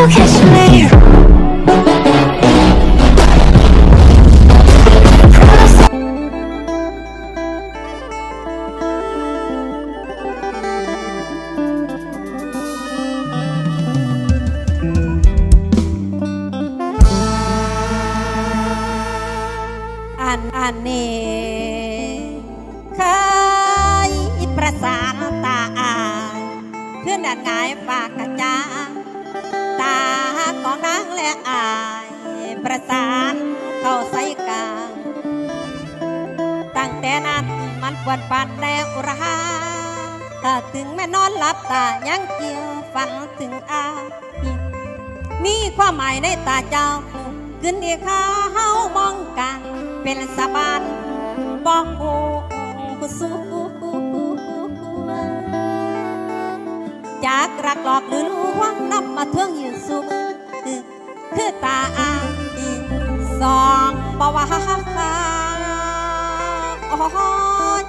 you kiss me? อันอันนี้เคยประสานตาอายเพื่อนดันงายปากกระจา และอายประสานเข้าใส่กลางตั้งแต่นั้นมันปวดปัดแล้วราถ้าถึงแม่นอนหลับตายังเกี่ยวฝันถึงอายมีความหมายในตาเจ้า ขึ้นอีกข้าเฮามองกัน เป็นสะบานบอกหูสู้จากรักหลอกหรือลวงนำมาเทืองยืนสูมือ คือตาอายสองบ่ว่าโอ้ย